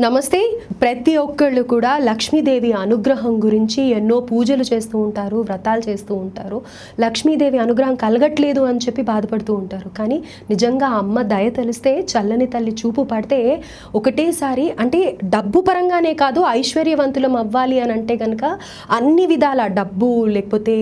నమస్తే. ప్రతి ఒక్కళ్ళు కూడా లక్ష్మీదేవి అనుగ్రహం గురించి ఎన్నో పూజలు చేస్తూ ఉంటారు వ్రతాలు చేస్తూ ఉంటారు. లక్ష్మీదేవి అనుగ్రహం కలగట్లేదు అని చెప్పి బాధపడుతూ ఉంటారు. కానీ నిజంగా అమ్మ దయ తెలిస్తే చల్లని తల్లి చూపు పడితే ఒకటేసారి అంటే డబ్బు పరంగానే కాదు ఐశ్వర్యవంతులం అవ్వాలి అని అంటే కనుక అన్ని విధాల డబ్బు లేకపోతే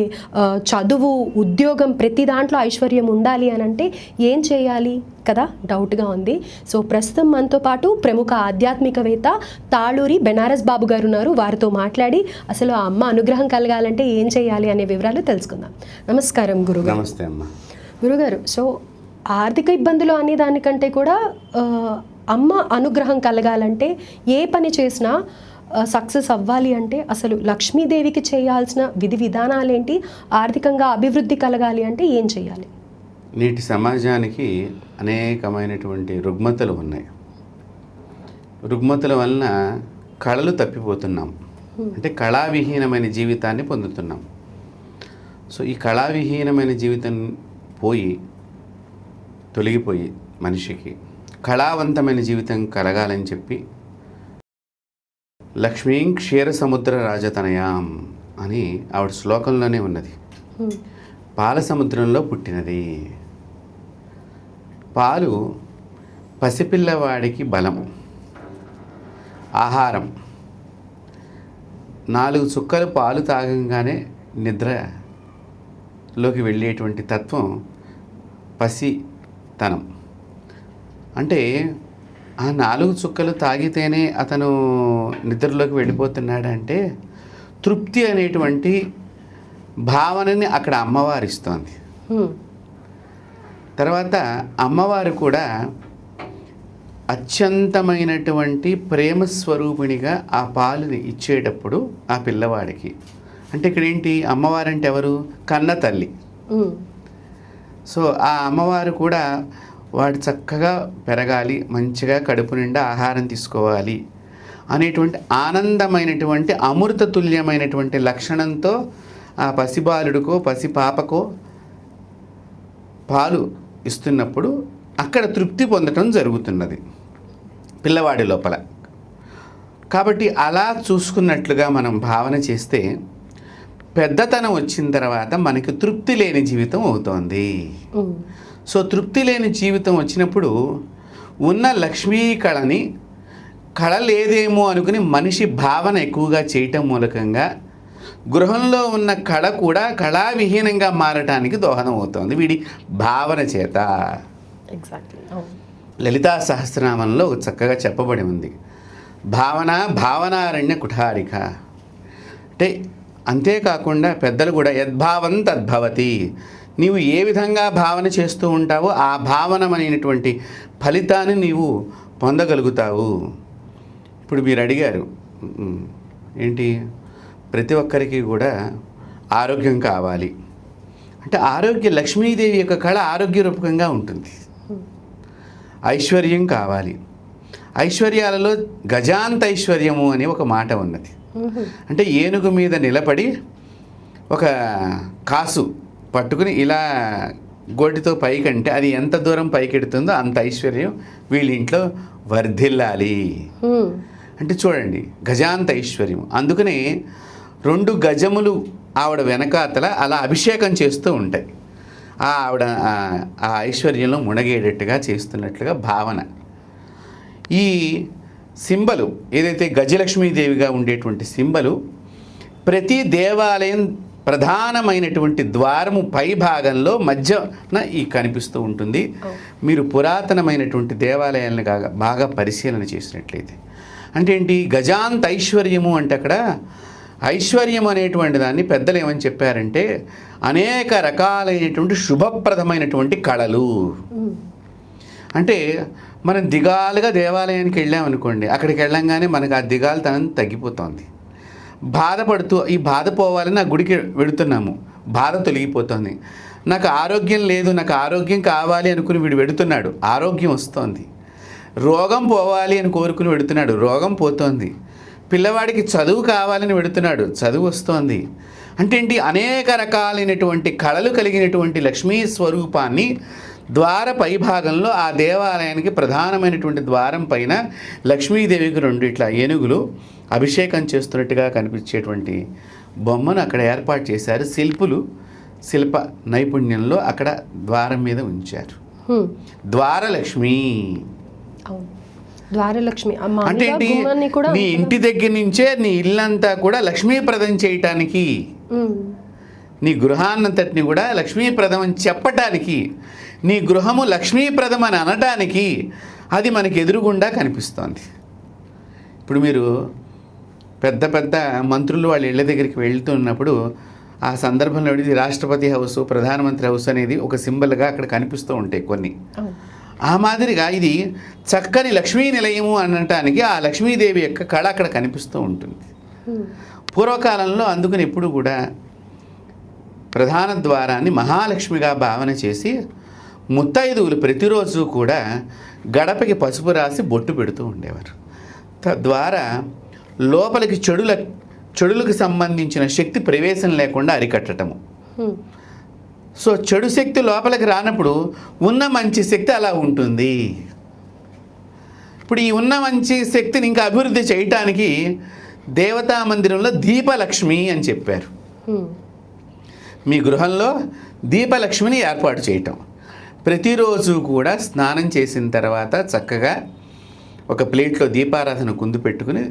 చదువు ఉద్యోగం ప్రతి దాంట్లో ఐశ్వర్యం ఉండాలి అని అంటే ఏం చేయాలి? కదా? డౌట్గా ఉంది. సో ప్రస్తుతం మనతో పాటు ప్రముఖ ఆధ్యాత్మికవేత్త తాళూరి బెనారస్ బాబు గారు ఉన్నారు. వారితో మాట్లాడి అసలు ఆ అమ్మ అనుగ్రహం కలగాలంటే ఏం చేయాలి అనే వివరాలు తెలుసుకుందాం. నమస్కారం గురుగారు. నమస్తే అమ్మ. గురుగారు సో ఆర్థిక ఇబ్బందులు అనే దానికంటే కూడా అమ్మ అనుగ్రహం కలగాలంటే ఏ పని చేసినా సక్సెస్ అవ్వాలి అంటే అసలు లక్ష్మీదేవికి చేయాల్సిన విధి విధానాలేంటి? ఆర్థికంగా అభివృద్ధి కలగాలి అంటే ఏం చేయాలి? నేటి సమాజానికి అనేకమైనటువంటి రుగ్మతలు ఉన్నాయి. రుగ్మతల వలన కళలు తప్పిపోతున్నాం. అంటే కళావిహీనమైన జీవితాన్ని పొందుతున్నాం. సో ఈ కళావిహీనమైన జీవితం పోయి తొలగిపోయి మనిషికి కళావంతమైన జీవితం కలగాలని చెప్పి లక్ష్మీం క్షీర సముద్ర రాజతనయాం అని ఆవిడ శ్లోకంలోనే ఉన్నది. పాల సముద్రంలో పుట్టినది. పాలు పసిపిల్లవాడికి బలం ఆహారం. నాలుగు చుక్కలు పాలు తాగంగానే నిద్రలోకి వెళ్ళేటువంటి తత్వం పసితనం. అంటే ఆ నాలుగు చుక్కలు తాగితేనే అతను నిద్రలోకి వెళ్ళిపోతున్నాడంటే తృప్తి అనేటువంటి భావనని అక్కడ అమ్మవారు ఇస్తోంది. తర్వాత అమ్మవారు కూడా అత్యంతమైనటువంటి ప్రేమ స్వరూపిణిగా ఆ పాలుని ఇచ్చేటప్పుడు ఆ పిల్లవాడికి. అంటే ఇక్కడ ఏంటి అమ్మవారంటే ఎవరు? కన్న తల్లి. సో ఆ అమ్మవారు కూడా వాడు చక్కగా పెరగాలి మంచిగా కడుపు నిండా ఆహారం తీసుకోవాలి అనేటువంటి ఆనందమైనటువంటి అమృత తుల్యమైనటువంటి లక్షణంతో ఆ పసిబాలుడికో పసిపాపకో పాలు ఇస్తున్నప్పుడు అక్కడ తృప్తి పొందటం జరుగుతున్నది పిల్లవాడి లోపల కాబట్టి అలా చూసుకున్నట్లుగా మనం భావన చేస్తే పెద్దతనం వచ్చిన తర్వాత మనకి తృప్తి లేని జీవితం అవుతోంది. సో తృప్తి లేని జీవితం వచ్చినప్పుడు ఉన్న లక్ష్మీ కళని కళ లేదేమో అనుకుని మనిషి భావన ఎక్కువగా చేయటం మూలకంగా గృహంలో ఉన్న కళ కూడా కళావిహీనంగా మారటానికి దోహదం అవుతోంది. వీడి భావన చేత. లలితా సహస్రనామంలో చక్కగా చెప్పబడి ఉంది. భావన భావనారణ్య కుఠారిక. అంటే అంతేకాకుండా పెద్దలు కూడా యద్భావం తద్భవతి. నీవు ఏ విధంగా భావన చేస్తూ ఉంటావో ఆ భావనమైనటువంటి ఫలితాన్ని నీవు పొందగలుగుతావు. ఇప్పుడు మీరు అడిగారు. ఏంటి? ప్రతి ఒక్కరికి కూడా ఆరోగ్యం కావాలి. అంటే ఆరోగ్య లక్ష్మీదేవి యొక్క కళ ఆరోగ్య రూపకంగా ఉంటుంది. ఐశ్వర్యం కావాలి. ఐశ్వర్యాలలో గజాంత ఐశ్వర్యము అని ఒక మాట ఉన్నది. అంటే ఏనుగు మీద నిలబడి ఒక కాసు పట్టుకుని ఇలా గోటితో పైకంటే అది ఎంత దూరం పైకెడుతుందో అంత ఐశ్వర్యం వీళ్ళ ఇంట్లో వర్ధిల్లాలి. అంటే చూడండి గజాంత ఐశ్వర్యం అందుకనే రెండు గజములు ఆవిడ వెనకాతల అలా అభిషేకం చేస్తూ ఉంటాయి. ఆ ఆవిడ ఆ- ఐశ్వర్యంలో మునగేటట్టుగా చేస్తున్నట్లుగా భావన. ఈ సింబలు ఏదైతే గజలక్ష్మీదేవిగా ఉండేటువంటి సింబలు ప్రతి దేవాలయం ప్రధానమైనటువంటి ద్వారము పై భాగంలో మధ్యన ఈ కనిపిస్తూ ఉంటుంది. మీరు పురాతనమైనటువంటి దేవాలయాలను కాగా బాగా పరిశీలన చేసినట్లయితే. అంటే ఏంటి? గజాంత ఐశ్వర్యము అంటే అక్కడ ఐశ్వర్యం అనేటువంటి దాన్ని పెద్దలు ఏమని చెప్పారంటే అనేక రకాలైనటువంటి శుభప్రదమైనటువంటి కళలు. అంటే మనం దిగాలుగా దేవాలయానికి వెళ్ళామనుకోండి అక్కడికి వెళ్ళంగానే మనకు ఆ దిగాలుతనం తగ్గిపోతుంది. బాధపడుతూ ఈ బాధ పోవాలని నా గుడికి వెడుతున్నాము. బాధ తొలగిపోతుంది. నాకు ఆరోగ్యం లేదు నాకు ఆరోగ్యం కావాలి అనుకుని వీడు వెడుతున్నాడు. ఆరోగ్యం వస్తోంది. రోగం పోవాలి అని కోరుకుని వెడుతున్నాడు. రోగం పోతోంది. పిల్లవాడికి చదువు కావాలని వెడుతున్నాడు చదువు వస్తోంది. అంటే ఏంటి? అనేక రకాలైనటువంటి కళలు కలిగినటువంటి లక్ష్మీ స్వరూపాన్ని ద్వార పై భాగంలో ఆ దేవాలయానికి ప్రధానమైనటువంటి ద్వారం పైన లక్ష్మీదేవికి రెండు ఇట్లా ఏనుగులు అభిషేకం చేస్తున్నట్టుగా కనిపించేటువంటి బొమ్మను అక్కడ ఏర్పాటు చేశారు. శిల్పులు శిల్ప నైపుణ్యంలో అక్కడ ద్వారం మీద ఉంచారు. ద్వారలక్ష్మి. అవును. ద్వారలక్ష్మి అంటే నీ ఇంటి దగ్గర నుంచే నీ ఇల్లంతా కూడా లక్ష్మీప్రదం చేయటానికి. నీ గృహాన్నంతటిని కూడా లక్ష్మీప్రదం అని చెప్పటానికి నీ గృహము లక్ష్మీప్రదం అని అనటానికి అది మనకి ఎదురుగుండా కనిపిస్తోంది. ఇప్పుడు మీరు పెద్ద పెద్ద మంత్రులు వాళ్ళ ఇళ్ళ దగ్గరికి వెళ్తున్నప్పుడు ఆ సందర్భంలో ఇది రాష్ట్రపతి హౌస్ ప్రధానమంత్రి హౌస్ అనేది ఒక సింబల్గా అక్కడ కనిపిస్తూ ఉంటాయి కొన్ని. ఆ మాదిరిగా ఇది చక్కని లక్ష్మీ నిలయము అనటానికి ఆ లక్ష్మీదేవి యొక్క కళ అక్కడ కనిపిస్తూ ఉంటుంది. పూర్వకాలంలో అందుకని ఎప్పుడు కూడా ప్రధాన ద్వారాన్ని మహాలక్ష్మిగా భావన చేసి ముత్తైదువులు ప్రతిరోజు కూడా గడపకి పసుపు రాసి బొట్టు పెడుతూ ఉండేవారు. తద్వారా లోపలికి చెడుల చెడులకు సంబంధించిన శక్తి ప్రవేశం లేకుండా అరికట్టడము సో చెడు శక్తి లోపలికి రానప్పుడు ఉన్న మంచి శక్తి అలా ఉంటుంది. ఇప్పుడు ఈ ఉన్న మంచి శక్తిని ఇంకా అభివృద్ధి చేయటానికి దేవతా మందిరంలో దీపలక్ష్మి అని చెప్పారు. మీ గృహంలో దీపలక్ష్మిని ఏర్పాటు చేయటం. ప్రతిరోజు కూడా స్నానం చేసిన తర్వాత చక్కగా ఒక ప్లేట్లో దీపారాధన కుందు పెట్టుకుని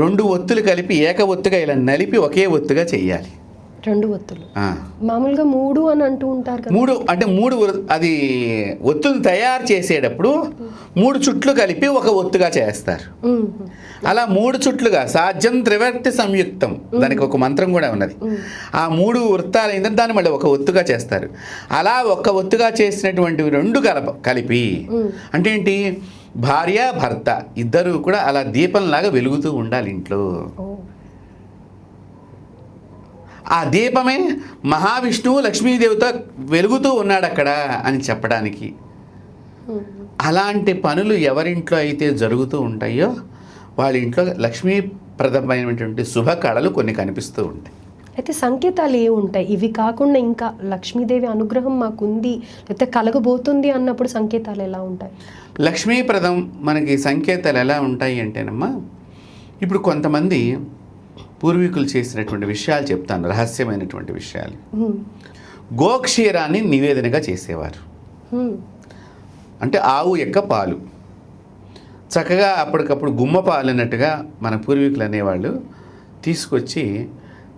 రెండు ఒత్తులు కలిపి ఏక ఒత్తుగా ఇలా నలిపి ఒకే ఒత్తుగా చెయ్యాలి రెండు ఒత్తులు. మామూలుగా మూడు అని అంటూ ఉంటారు కదా. మూడు అంటే మూడు అది ఒత్తులు తయారు చేసేటప్పుడు మూడు చుట్లు కలిపి ఒక ఒత్తుగా చేస్తారు. అలా మూడు చుట్లుగా సాధ్యం త్రివర్తి సంయుక్తం. దానికి ఒక మంత్రం కూడా ఉన్నది. ఆ మూడు వృత్తాలు అయిందని దాన్ని మళ్ళీ ఒక ఒత్తుగా చేస్తారు. అలా ఒక ఒత్తుగా చేసినటువంటి రెండు కలప కలిపి. అంటే ఏంటి? భార్య భర్త ఇద్దరు కూడా అలా దీపంలాగా వెలుగుతూ ఉండాలి ఇంట్లో. ఆ దీపమే మహావిష్ణువు లక్ష్మీదేవితో వెలుగుతూ ఉన్నాడు అక్కడ అని చెప్పడానికి. అలాంటి పనులు ఎవరింట్లో అయితే జరుగుతూ ఉంటాయో వాళ్ళ ఇంట్లో లక్ష్మీప్రదమైనటువంటి శుభ కళలు కొన్ని కనిపిస్తూ ఉంటాయి. అయితే సంకేతాలు ఏ ఉంటాయి. ఇవి కాకుండా ఇంకా లక్ష్మీదేవి అనుగ్రహం మాకుంది లేకపోతే కలగబోతుంది అన్నప్పుడు సంకేతాలు ఎలా ఉంటాయి? లక్ష్మీప్రదం మనకి సంకేతాలు ఎలా ఉంటాయి అంటేనమ్మా ఇప్పుడు కొంతమంది పూర్వీకులు చేసినటువంటి విషయాలు చెప్తాను రహస్యమైనటువంటి విషయాలు. గోక్షీరాన్ని నివేదనగా చేసేవారు. అంటే ఆవు యొక్క పాలు చక్కగా అప్పటికప్పుడు గుమ్మ పాలు అన్నట్టుగా మన పూర్వీకులు అనేవాళ్ళు తీసుకొచ్చి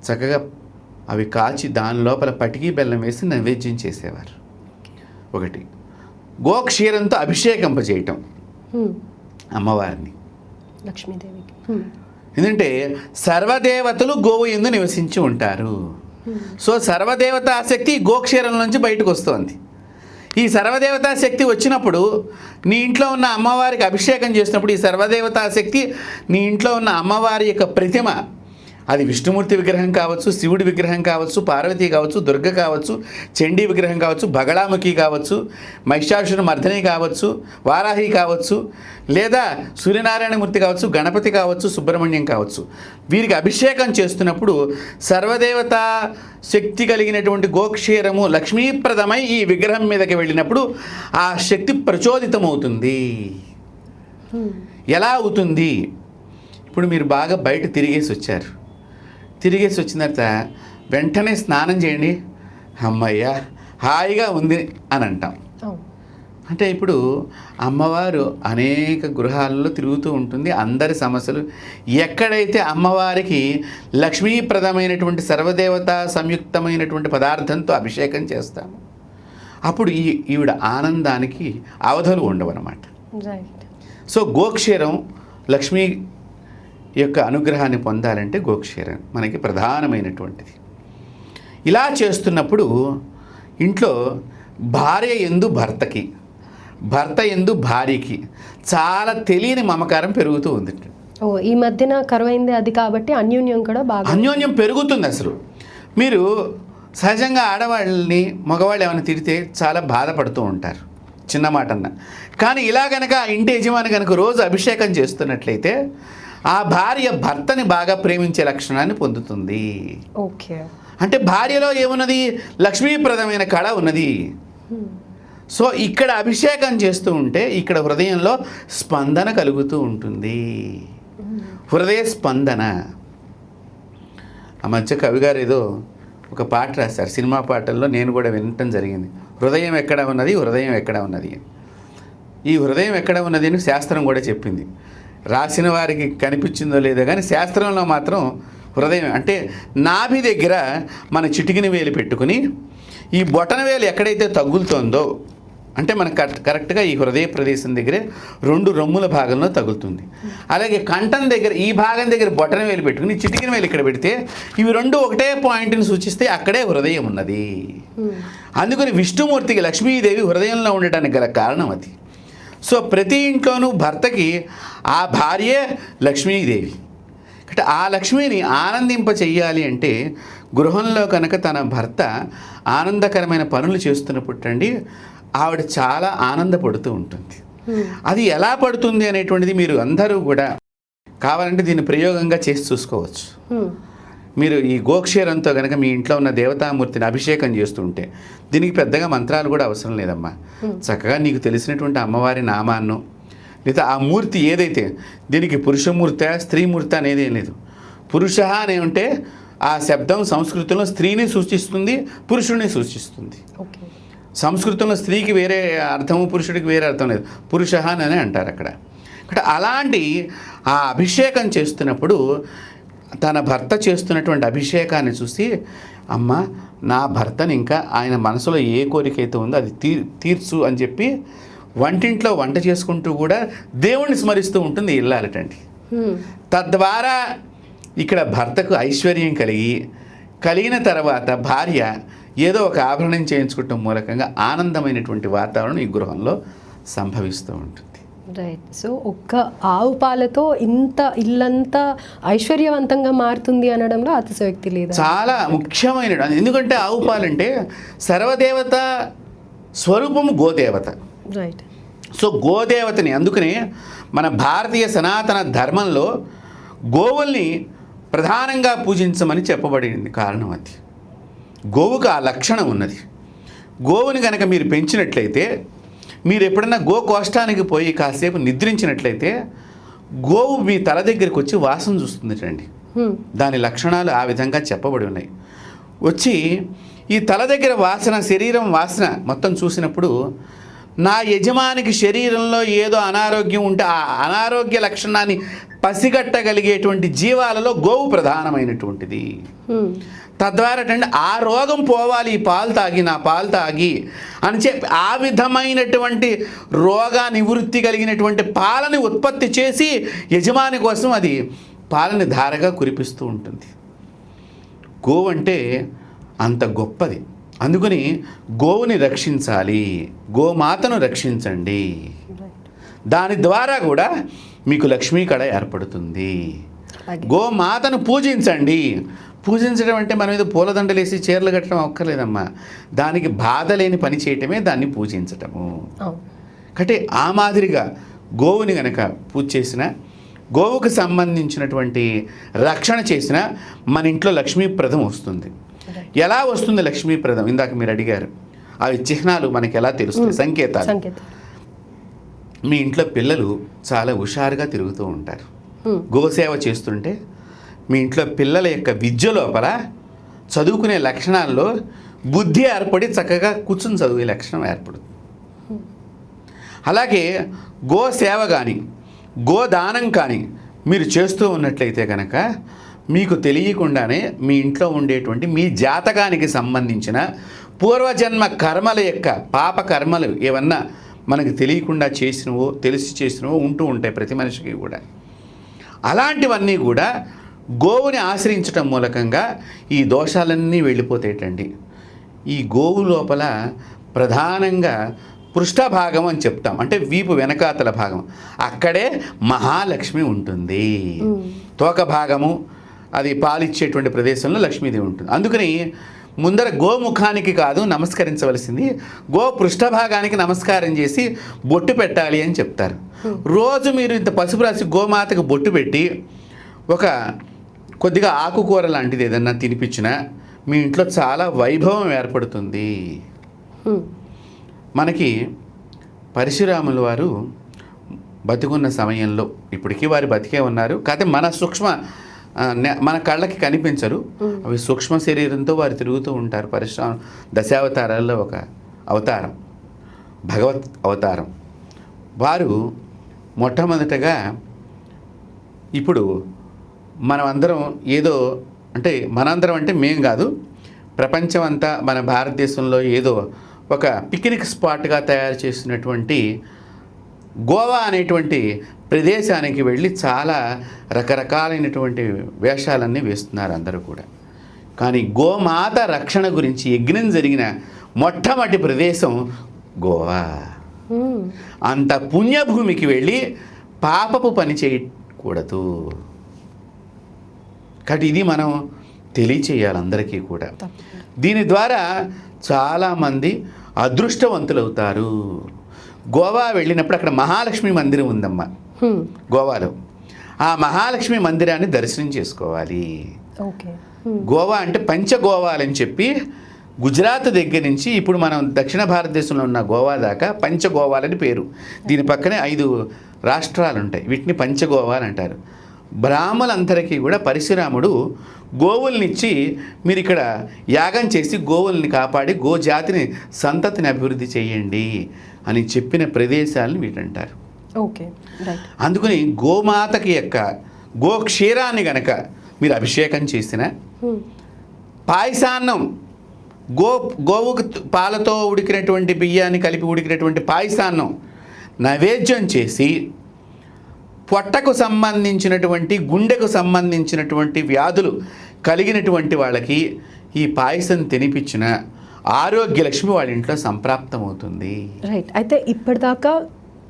చక్కగా అవి కాచి దాని లోపల పటికి బెల్లం వేసి నైవేద్యం చేసేవారు ఒకటి గోక్షీరంతో అభిషేకింపజేయటం. అమ్మవారిని లక్ష్మీదేవికి. ఎందుకంటే సర్వదేవతలు గోవు ఎందు నివసించి ఉంటారు. సో సర్వదేవతా ఆసక్తి గోక్షీరం నుంచి బయటకు వస్తుంది. ఈ సర్వదేవతా శక్తి వచ్చినప్పుడు నీ ఇంట్లో ఉన్న అమ్మవారికి అభిషేకం చేసినప్పుడు ఈ సర్వదేవతా శక్తి నీ ఇంట్లో ఉన్న అమ్మవారి యొక్క ప్రతిమ అది విష్ణుమూర్తి విగ్రహం కావచ్చు శివుడి విగ్రహం కావచ్చు పార్వతి కావచ్చు దుర్గ కావచ్చు చండీ విగ్రహం కావచ్చు బగళాముఖి కావచ్చు మహిషాసుర మర్దిని కావచ్చు వారాహి కావచ్చు లేదా సూర్యనారాయణమూర్తి కావచ్చు గణపతి కావచ్చు సుబ్రహ్మణ్యం కావచ్చు. వీరికి అభిషేకం చేస్తున్నప్పుడు సర్వదేవత శక్తి కలిగినటువంటి గోక్షీరము లక్ష్మీప్రదమై ఈ విగ్రహం మీదకి వెళ్ళినప్పుడు ఆ శక్తి ప్రచోదితమవుతుంది. హ్మ్. ఎలా అవుతుంది? ఇప్పుడు మీరు బాగా బయట తిరిగేసి వచ్చారు. తిరిగేసి వచ్చిన తర్వాత వెంటనే స్నానం చేయండి. అమ్మయ్య హాయిగా ఉంది అని అంటాం. అంటే ఇప్పుడు అమ్మవారు అనేక గృహాలలో తిరుగుతూ ఉంటుంది. అందరి సమస్యలు. ఎక్కడైతే అమ్మవారికి లక్ష్మీప్రదమైనటువంటి సర్వదేవత సంయుక్తమైనటువంటి పదార్థంతో అభిషేకం చేస్తాము అప్పుడు ఈ ఈవిడ ఆనందానికి అవధులు ఉండవన్నమాట. సో గోక్షీరం లక్ష్మీ యొక్క అనుగ్రహాన్ని పొందాలంటే గోక్షీరం మనకి ప్రధానమైనటువంటిది. ఇలా చేస్తున్నప్పుడు ఇంట్లో భార్య ఎందు భర్తకి భర్త ఎందు భార్యకి చాలా తెలియని మమకారం పెరుగుతూ ఉంది ఓ ఈ మధ్యన కరువైంది అది కాబట్టి అన్యోన్యం కూడా బాగా అన్యోన్యం పెరుగుతుంది అసలు. మీరు సహజంగా ఆడవాళ్ళని మగవాళ్ళు ఏమైనా తిడితే చాలా బాధపడుతూ ఉంటారు. చిన్న మాట అన్న. కానీ ఇలా గనక ఆ ఇంటి యజమాని కనుక రోజు అభిషేకం చేస్తున్నట్లయితే ఆ భార్య భర్తని బాగా ప్రేమించే లక్షణాన్ని పొందుతుంది. ఓకే. అంటే భార్యలో ఏమున్నది? లక్ష్మీప్రదమైన కళ ఉన్నది. సో ఇక్కడ అభిషేకం చేస్తూ ఉంటే ఇక్కడ హృదయంలో స్పందన కలుగుతూ ఉంటుంది. హృదయ స్పందన. ఆ మధ్య కవి గారు ఏదో ఒక పాట రాశారు. సినిమా పాటల్లో నేను కూడా వినటం జరిగింది. హృదయం ఎక్కడ ఉన్నది? హృదయం ఎక్కడ ఉన్నది. ఈ హృదయం ఎక్కడ ఉన్నది? అని శాస్త్రం కూడా చెప్పింది. రాసిన వారికి కనిపించిందో లేదో కానీ శాస్త్రంలో మాత్రం హృదయం అంటే నాభి దగ్గర మన చిటికిన వేలు పెట్టుకుని ఈ బొటన వేలు ఎక్కడైతే తగులుతోందో అంటే మనకు కరెక్ట్ కరెక్ట్గా ఈ హృదయ ప్రదేశం దగ్గరే రెండు రొమ్ముల భాగంలో తగులుతుంది. అలాగే కంఠం దగ్గర ఈ భాగం దగ్గర బొటన వేలు పెట్టుకుని చిటికిన వేలు ఇక్కడ పెడితే ఇవి రెండు ఒకటే పాయింట్ని సూచిస్తే అక్కడే హృదయం ఉన్నది. అందుకని విష్ణుమూర్తికి లక్ష్మీదేవి హృదయంలో ఉండటానికి గల కారణం అది. సో ప్రతి ఇంట్లోనూ భర్తకి ఆ భార్యే లక్ష్మీదేవి. అంటే ఆ లక్ష్మిని ఆనందింప చెయ్యాలి అంటే గృహంలో కనుక తన భర్త ఆనందకరమైన పనులు చేస్తున్నప్పుడండి ఆవిడ చాలా ఆనందపడుతూ ఉంటుంది. అది ఎలా పడుతుంది అనేటువంటిది మీరు అందరూ కూడా కావాలంటే దీన్ని ప్రయోగంగా చేసి చూసుకోవచ్చు. హ్మ్. మీరు ఈ గోక్షేరంతో కనుక మీ ఇంట్లో ఉన్న దేవతామూర్తిని అభిషేకం చేస్తుంటే దీనికి పెద్దగా మంత్రాలు కూడా అవసరం లేదమ్మా. చక్కగా నీకు తెలిసినటువంటి అమ్మవారి నామాన్నో లేదా ఆ మూర్తి ఏదైతే దీనికి పురుషమూర్తి స్త్రీమూర్తి అనేది ఏం లేదు. పురుష అనే ఉంటే ఆ శబ్దం సంస్కృతంలో స్త్రీని సూచిస్తుంది పురుషుడిని సూచిస్తుంది. సంస్కృతంలో స్త్రీకి వేరే అర్థము పురుషుడికి వేరే అర్థం లేదు. పురుష అని అంటారు అక్కడ. అక్కడ అలాంటి ఆ అభిషేకం చేస్తున్నప్పుడు తన భర్త చేస్తున్నటువంటి అభిషేకాన్ని చూసి అమ్మ నా భర్తని ఇంకా ఆయన మనసులో ఏ కోరిక అయితే ఉందో అది తీ తీర్చు అని చెప్పి వంటింట్లో వంట చేసుకుంటూ కూడా దేవుణ్ణి స్మరిస్తూ ఉంటుంది ఇల్లాలటండి. తద్వారా ఇక్కడ భర్తకు ఐశ్వర్యం కలిగి కలిగిన తర్వాత భార్య ఏదో ఒక ఆభరణం చేయించుకోవటం మూలకంగా ఆనందమైనటువంటి వాతావరణం ఈ గృహంలో సంభవిస్తూ ఉంటుంది రైట్ సో ఒక్క ఆవు పాలతో ఇంత ఇల్లంతా ఐశ్వర్యవంతంగా మారుతుంది అనడంలో అతిశయోక్తి లేదా? చాలా ముఖ్యమైన ఎందుకంటే ఆవు పాలంటే సర్వదేవత స్వరూపము గోదేవత. రైట్ సో గోదేవతని అందుకనే మన భారతీయ సనాతన ధర్మంలో గోవుల్ని ప్రధానంగా పూజించమని చెప్పబడింది కారణం అది. గోవుకు ఆ లక్షణం ఉన్నది. గోవుని కనుక మీరు పెంచినట్లయితే మీరు ఎప్పుడన్నా గో కోష్టానికి పోయి కాసేపు నిద్రించినట్లయితే గోవు మీ తల దగ్గరికి వచ్చి వాసన చూస్తుందిటండి హ్మ్. దాని లక్షణాలు ఆ విధంగా చెప్పబడి ఉన్నాయి వచ్చి ఈ తల దగ్గర వాసన శరీరం వాసన మొత్తం చూసినప్పుడు నా యజమానికి శరీరంలో ఏదో అనారోగ్యం ఉంటే ఆ అనారోగ్య లక్షణాన్ని పసిగట్టగలిగేటువంటి జీవాలలో గోవు ప్రధానమైనటువంటిది. తద్వారా ఏంటంటే ఆ రోగం పోవాలి ఈ పాలు తాగి నా పాలు తాగి అని చెప్పి ఆ విధమైనటువంటి రోగ నివృత్తి కలిగినటువంటి పాలని ఉత్పత్తి చేసి యజమాని కోసం అది పాలని ధారగా కురిపిస్తూ ఉంటుంది. గోవు అంటే అంత గొప్పది. అందుకని గోవుని రక్షించాలి గోమాతను రక్షించండి. దాని ద్వారా కూడా మీకు లక్ష్మీ కళ ఏర్పడుతుంది. గోమాతను పూజించండి. పూజించడం అంటే మన మీద పూలదండలు వేసి చీరలు కట్టడం ఒక్కర్లేదమ్మా దానికి బాధ లేని పని చేయటమే దాన్ని పూజించటము. అంటే ఆ మాదిరిగా గోవుని గనక పూజ చేసిన గోవుకు సంబంధించినటువంటి రక్షణ చేసిన మన ఇంట్లో లక్ష్మీప్రదం వస్తుంది. ఎలా వస్తుంది లక్ష్మీప్రదం? ఇందాక మీరు అడిగారు. అవి చిహ్నాలు మనకి ఎలా తెలుస్తాయి సంకేతాలు. సంకేతం మీ ఇంట్లో పిల్లలు చాలా హుషారుగా తిరుగుతూ ఉంటారు. గోసేవ చేస్తుంటే మీ ఇంట్లో పిల్లల యొక్క విద్య లోపల చదువుకునే లక్షణాల్లో బుద్ధి ఏర్పడి చక్కగా కూర్చుని చదివే లక్షణం ఏర్పడుతుంది. అలాగే గో సేవ కానీ గోదానం కానీ మీరు చేస్తూ ఉన్నట్లయితే కనుక మీకు తెలియకుండానే మీ ఇంట్లో ఉండేటువంటి మీ జాతకానికి సంబంధించిన పూర్వజన్మ కర్మల యొక్క పాప కర్మలు ఏమన్నా మనకు తెలియకుండా చేసినవో తెలిసి చేసినవో ఉంటూ ఉంటాయి ప్రతి మనిషికి కూడా. అలాంటివన్నీ కూడా గోవుని ఆశ్రయించటం మూలకంగా ఈ దోషాలన్నీ వెళ్ళిపోతాయటండి. ఈ గోవు లోపల ప్రధానంగా పృష్ఠభాగం అని చెప్తాం. అంటే వీపు వెనకాతల భాగం. అక్కడే మహాలక్ష్మి ఉంటుంది. తోక భాగము అది పాలిచ్చేటువంటి ప్రదేశంలో లక్ష్మీదేవి ఉంటుంది. అందుకని ముందర గోముఖానికి కాదు నమస్కరించవలసింది. గో పృష్ఠభాగానికి నమస్కారం చేసి బొట్టు పెట్టాలి అని చెప్తారు. రోజు మీరు ఇంత పసుపు రాసి గోమాతకు బొట్టు పెట్టి ఒక కొద్దిగా ఆకుకూర లాంటిది ఏదన్నా తినిపించినా మీ ఇంట్లో చాలా వైభవం ఏర్పడుతుంది. మనకి పరశురాముల వారు బతికున్న సమయంలో ఇప్పటికీ వారు బతికే ఉన్నారు. కాకపోతే మన సూక్ష్మ మన కళ్ళకి కనిపించరు. అవి సూక్ష్మ శరీరంతో వారు తిరుగుతూ ఉంటారు. పరశురామ దశావతారాల్లో ఒక అవతారం భగవత్ అవతారం. వారు మొట్టమొదటగా ఇప్పుడు మనం అందరం ఏదో అంటే మనందరం అంటే మేం కాదు ప్రపంచం అంతా మన భారతదేశంలో ఏదో ఒక పిక్నిక్ స్పాట్గా తయారు చేసినటువంటి గోవా అనేటువంటి ప్రదేశానికి వెళ్ళి చాలా రకరకాలైనటువంటి వేషాలన్నీ వేస్తున్నారు అందరూ కూడా. కానీ గోమాత రక్షణ గురించి యజ్ఞం జరిగిన మొట్టమొదటి ప్రదేశం గోవా. అంత పుణ్యభూమికి వెళ్ళి పాపపు పని చేయకూడదు. కాబట్టి ఇది మనం తెలియచేయాలి అందరికీ కూడా. దీని ద్వారా చాలామంది అదృష్టవంతులవుతారు. గోవా వెళ్ళినప్పుడు అక్కడ మహాలక్ష్మి మందిరం ఉందమ్మా. గోవాలో. ఆ మహాలక్ష్మి మందిరాన్ని దర్శనం చేసుకోవాలి. గోవా అంటే పంచగోవాలని చెప్పి గుజరాత్ దగ్గర నుంచి ఇప్పుడు మనం దక్షిణ భారతదేశంలో ఉన్న గోవా దాకా పంచగోవాలని పేరు. దీని పక్కనే ఐదు రాష్ట్రాలు ఉంటాయి వీటిని పంచగోవాలు అంటారు. బ్రాహ్మలందరికీ కూడా పరశురాముడు గోవుల్నిచ్చి మీరు ఇక్కడ యాగం చేసి గోవుల్ని కాపాడి గోజాతిని సంతతిని అభివృద్ధి చేయండి అని చెప్పిన ప్రదేశాలను వీటంటారు ఓకే అందుకని గోమాతకి యొక్క గోక్షీరాన్ని గనక మీరు అభిషేకం చేసిన. పాయసాన్నం గో గోవుకు పాలతో ఉడికినటువంటి బియ్యాన్ని కలిపి ఉడికినటువంటి పాయసాన్నం నైవేద్యం చేసి పొట్టకు సంబంధించినటువంటి గుండెకు సంబంధించినటువంటి వ్యాధులు కలిగినటువంటి వాళ్ళకి ఈ పాయసం తినిపించిన ఆరోగ్య లక్ష్మి వాళ్ళ ఇంట్లో సంప్రాప్తమవుతుంది. రైట్ అయితే ఇప్పటిదాకా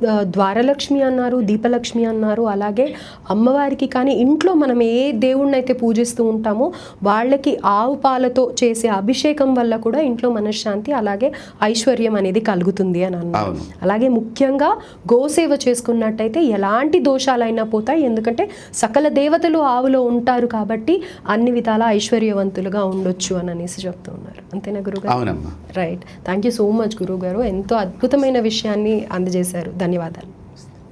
ద్వారలక్ష్మి అన్నారు దీపలక్ష్మి అన్నారు అలాగే అమ్మవారికి కానీ ఇంట్లో మనం ఏ దేవుణ్ణి అయితే పూజిస్తూ ఉంటామో వాళ్ళకి ఆవు పాలతో చేసే అభిషేకం వల్ల కూడా ఇంట్లో మనశ్శాంతి అలాగే ఐశ్వర్యం అనేది కలుగుతుంది అని అన్నారు. అలాగే ముఖ్యంగా గోసేవ చేసుకున్నట్టయితే ఎలాంటి దోషాలైనా పోతాయి. ఎందుకంటే సకల దేవతలు ఆవులో ఉంటారు కాబట్టి అన్ని విధాల ఐశ్వర్యవంతులుగా ఉండొచ్చు అని అనేసి చెప్తూ ఉన్నారు. అంతేనా గురుగారు? Right thank you so much గురువు గారు ఎంతో అద్భుతమైన విషయాన్ని అందజేశారు. ధన్యవాదాలు.